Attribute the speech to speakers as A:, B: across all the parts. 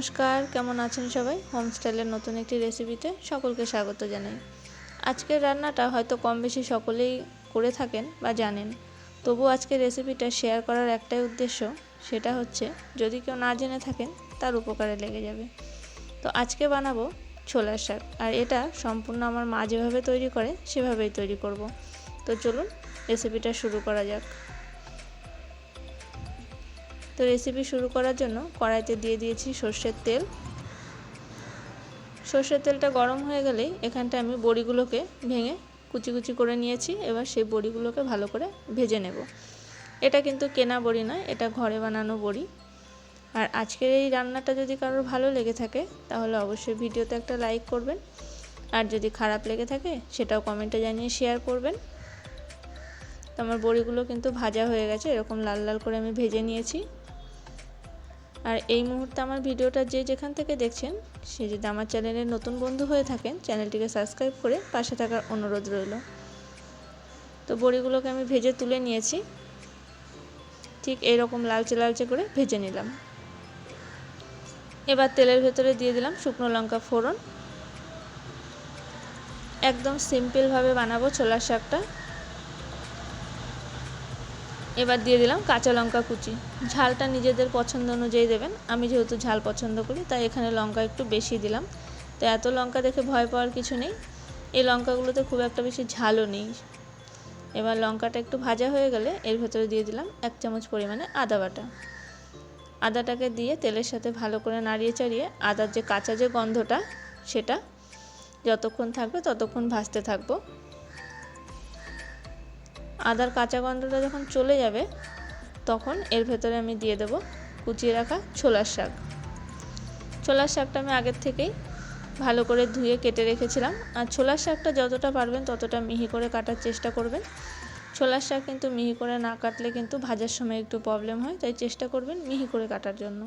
A: নমস্কার, কেমন আছেন সবাই? হোমস্টাইলের নতুন একটি রেসিপিতে সকলকে স্বাগত জানাই। আজকের রান্নাটা হয়তো কম বেশি সকলেই করে থাকেন বা জানেন। তবু আজকের রেসিপিটা শেয়ার করার একটাই উদ্দেশ্য, সেটা হচ্ছে যদি কেউ না জেনে থাকেন, তার উপকারে লেগে যাবে। তো আজকে বানাবো ছোলার শাক, আর এটা সম্পূর্ণ আমার মা যেভাবে তৈরি করে, সেভাবেই তৈরি করব। তো চলুন রেসিপিটা শুরু করা যাক। তো রেসিপি শুরু করার জন্য কড়াইতে দিয়ে দিয়েছি সর্ষের তেল। সর্ষের তেলটা গরম হয়ে গেলেই এখানটা আমি বড়িগুলোকে ভেঙে কুচি কুচি করে নিয়েছি। এবার সেই বড়িগুলোকে ভালো করে ভেজে নেব। এটা কিন্তু কেনা বড়ি নয়, এটা ঘরে বানানো বড়ি। আর আজকের এই রান্নাটা যদি কারোর ভালো লেগে থাকে, তাহলে অবশ্যই ভিডিওতে একটা লাইক করবেন। আর যদি খারাপ লেগে থাকে, সেটাও কমেন্টে জানিয়ে শেয়ার করবেন। তো আমার বড়িগুলো কিন্তু ভাজা হয়ে গেছে, এরকম লাল লাল করে আমি ভেজে নিয়েছি। আর এই মুহূর্তে আমার ভিডিওটা যে যেখান থেকে দেখছেন, সে যদি আমার চ্যানেলের নতুন বন্ধু হয়ে থাকেন, চ্যানেলটিকে সাবস্ক্রাইব করে পাশে থাকার অনুরোধ রইল। তো বড়িগুলোকে আমি ভেজে তুলে নিয়েছি। ঠিক এইরকম লালচে লালচে করে ভেজে নিলাম। এবার তেলের ভেতরে দিয়ে দিলাম শুকনো লঙ্কা ফোড়ন। একদম সিম্পলভাবে বানাবো ছোলার শাকটা। এবার দিয়ে দিলাম কাঁচা লঙ্কা কুচি। ঝালটা নিজেদের পছন্দ অনুযায়ী দেবেন। আমি যেহেতু ঝাল পছন্দ করি, তাই এখানে লঙ্কা একটু বেশি দিলাম। তো এত লঙ্কা দেখে ভয় পাওয়ার কিছু নেই। এই লঙ্কাগুলোতে খুব একটা বেশি ঝালও নেই। এবার লঙ্কাটা একটু ভাজা হয়ে গেলে এর ভেতরে দিয়ে দিলাম এক চামচ পরিমাণে আদা বাটা। আদাটাকে দিয়ে তেলের সাথে ভালো করে নাড়িয়ে চাড়িয়ে আদার যে কাঁচা যে গন্ধটা, সেটা যতক্ষণ থাকবে ততক্ষণ ভাজতে থাকব। আদার কাঁচা গন্ধটা যখন চলে যাবে, তখন এর ভেতরে আমি দিয়ে দেব কুচিয়ে রাখা ছোলার শাক। ছোলার শাকটা আমি আগের থেকেই ভালো করে ধুয়ে কেটে রেখেছিলাম। আর ছোলার শাকটা যতটা পারবেন ততটা মিহি করে কাটার চেষ্টা করবেন। ছোলার শাক কিন্তু মিহি করে না কাটলে কিন্তু ভাজার সময় একটু প্রবলেম হয়, তাই চেষ্টা করবেন মিহি করে কাটার জন্য।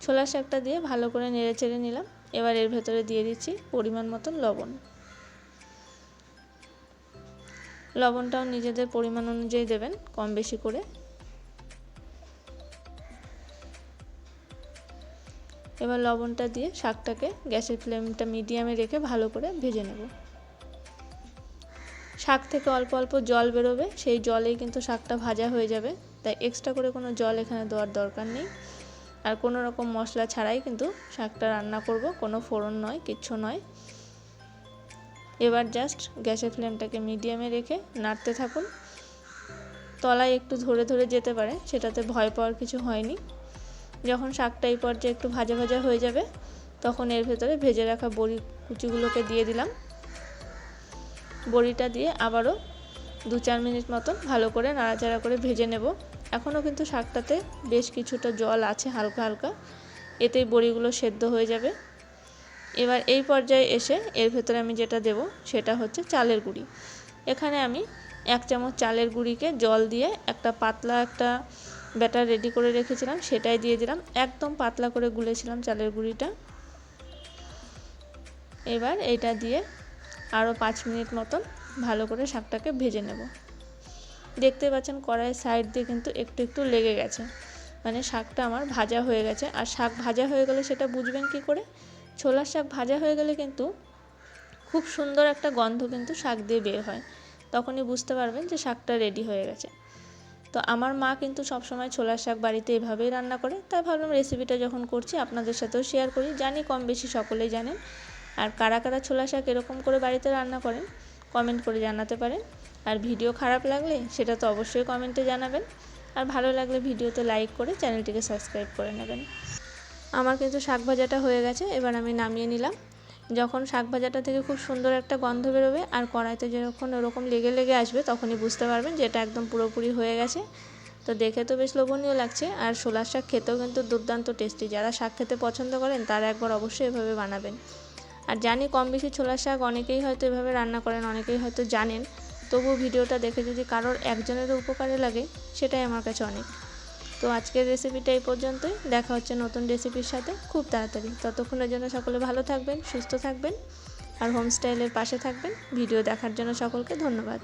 A: ছোলার শাকটা দিয়ে ভালো করে নেড়ে চেড়ে নিলাম। এবার এর ভেতরে দিয়ে দিচ্ছি পরিমাণ মতন লবণ। লবণটাও নিজেদের পরিমাণ অনুযায়ী দেবেন, কম বেশি করে। এবার লবণটা দিয়ে শাকটাকে গ্যাসের ফ্লেমটা মিডিয়ামে রেখে ভালো করে ভেজে নেব। শাক থেকে অল্প অল্প জল বেরোবে, সেই জলেই কিন্তু শাকটা ভাজা হয়ে যাবে। তাই এক্সট্রা করে কোনো জল এখানে দেওয়ার দরকার নেই। আর কোনো রকম মশলা ছাড়াই কিন্তু শাকটা রান্না করব, কোনো ফোড়ন নয়, কিচ্ছু নয়। এবার জাস্ট গ্যাসের ফ্লেমটাকে মিডিয়ামে রেখে নাড়তে থাকুন। তলায় একটু ধরে ধরে যেতে পারে, সেটাতে ভয় পাওয়ার কিছু হয়নি। যখন শাকটা এই পর্যায়ে একটু ভাজা ভাজা হয়ে যাবে, তখন এর ভেতরে ভেজে রাখা বড়ি কুচিগুলোকে দিয়ে দিলাম। বড়িটা দিয়ে আবারও দু চার মিনিট মতন ভালো করে নাড়াচাড়া করে ভেজে নেব। এখনও কিন্তু শাকটাতে বেশ কিছুটা জল আছে হালকা হালকা, এতেই বড়িগুলো সেদ্ধ হয়ে যাবে। এবার এই পর্যায়ে এসে এর ভেতরে আমি যেটা দেব সেটা হচ্ছে চালের গুঁড়ি। এখানে আমি এক চামচ চালের গুঁড়িকে জল দিয়ে একটা পাতলা একটা ব্যাটার রেডি করে রেখেছিলাম, সেটাই দিয়ে দিলাম। একদম পাতলা করে গুলেছিলাম চালের গুঁড়িটা। এবার এটা দিয়ে আরও পাঁচ মিনিট মতন ভালো করে শাকটাকে ভেজে নেব। দেখতে পাচ্ছেন কড়াইয়ের সাইড দিয়ে কিন্তু একটু একটু লেগে গেছে। মানে শাকটা আমার ভাজা হয়ে গেছে। আর শাক ভাজা হয়ে গেলে সেটা বুঝবেন কি করে? ছোলার শাক ভাজা হয়ে গেলে কিন্তু খুব সুন্দর একটা গন্ধ কিন্তু শাক দিয়ে বের হয়। তখনই বুঝতে পারবেন যে শাকটা রেডি হয়ে গেছে। তো আমার মা কিন্তু সবসময় ছোলার শাক বাড়িতে এভাবেই রান্না করে। তাই ভাবলাম রেসিপিটা যখন করছি আপনাদের সাথেও শেয়ার করি। জানি কম বেশি সকলেই জানেন। আর কারা কারা ছোলা শাক এরকম করে বাড়িতে রান্না করেন কমেন্ট করে জানাতে পারেন। আর ভিডিও খারাপ লাগলে সেটা তো অবশ্যই কমেন্টে জানাবেন। আর ভালো লাগলে ভিডিওতে লাইক করে চ্যানেলটিকে সাবস্ক্রাইব করে নেবেন। আমার কিন্তু শাক ভাজাটা হয়ে গেছে, এবার আমি নামিয়ে নিলাম। যখন শাক ভাজাটা থেকে খুব সুন্দর একটা গন্ধ বেরোবে আর কড়াইতে যখন ওরকম লেগে লেগে আসবে তখনই বুঝতে পারবেন যে এটা একদম পুরোপুরি হয়ে গেছে। তো দেখে তো বেশ লোভনীয় লাগছে আর শোলার শাক খেতেও কিন্তু দুর্দান্ত টেস্টি। যারা শাক খেতে পছন্দ করেন তারা একবার অবশ্যই এভাবে বানাবেন। আর জানি কম বেশি ছোলার শাক অনেকেই হয়তো এভাবে রান্না করেন, অনেকেই হয়তো জানেন। তবু ভিডিওটা দেখে যদি কারোর একজনেরও উপকারে লাগে, সেটাই আমার কাছে অনেক। তো আজকের রেসিপিটা এই পর্যন্তই। দেখা হচ্ছে নতুন রেসিপির সাথে। খুব তাড়াতাড়ি। ততক্ষণের জন্য সকলে ভালো থাকবেন, সুস্থ থাকবেন, আর হোমস্টাইলের পাশে থাকবেন। ভিডিও দেখার জন্য সকলকে ধন্যবাদ।